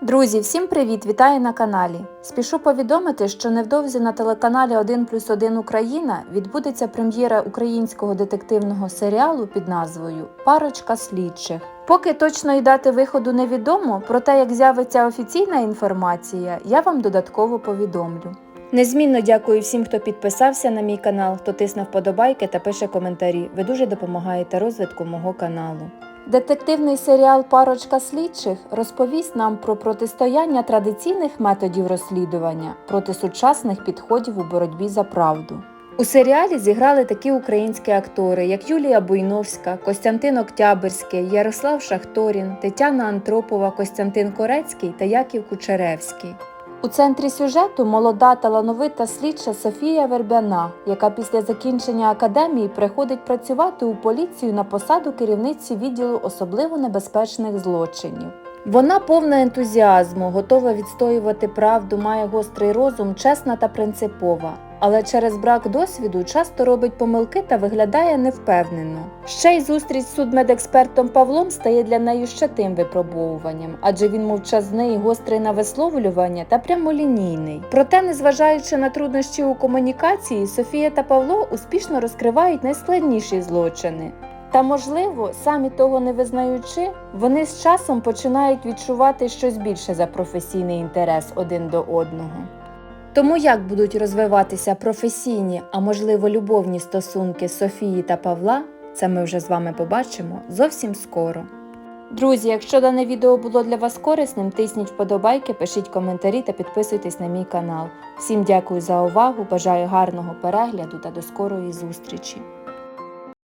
Друзі, всім привіт! Вітаю на каналі. Спішу повідомити, що невдовзі на телеканалі 1 плюс 1 Україна відбудеться прем'єра українського детективного серіалу під назвою Парочка слідчих. Поки точної дати виходу невідомо, проте як з'явиться офіційна інформація, я вам додатково повідомлю. Незмінно дякую всім, хто підписався на мій канал, хто тисне вподобайки та пише коментарі. Ви дуже допомагаєте розвитку мого каналу. Детективний серіал Парочка слідчих розповість нам про протистояння традиційних методів розслідування проти сучасних підходів у боротьбі за правду. У серіалі зіграли такі українські актори, як Юлія Буйновська, Костянтин Октябрьський, Ярослав Шахторін, Тетяна Антропова, Костянтин Корецький та Яків Кучеревський. У центрі сюжету молода талановита слідча Софія Вербяна, яка після закінчення академії приходить працювати у поліцію на посаду керівниці відділу особливо небезпечних злочинів. Вона повна ентузіазму, готова відстоювати правду, має гострий розум, чесна та принципова. Але через брак досвіду часто робить помилки та виглядає невпевнено. Ще й зустріч з судмедекспертом Павлом стає для неї ще тим випробовуванням, адже він мовчазний, гострий на висловлювання та прямолінійний. Проте, незважаючи на труднощі у комунікації, Софія та Павло успішно розкривають найскладніші злочини. Та, можливо, самі того не визнаючи, вони з часом починають відчувати щось більше за професійний інтерес один до одного. Тому як будуть розвиватися професійні, а можливо любовні стосунки Софії та Павла, це ми вже з вами побачимо зовсім скоро. Друзі, якщо дане відео було для вас корисним, тисніть вподобайки, пишіть коментарі та підписуйтесь на мій канал. Всім дякую за увагу, бажаю гарного перегляду та до скорої зустрічі!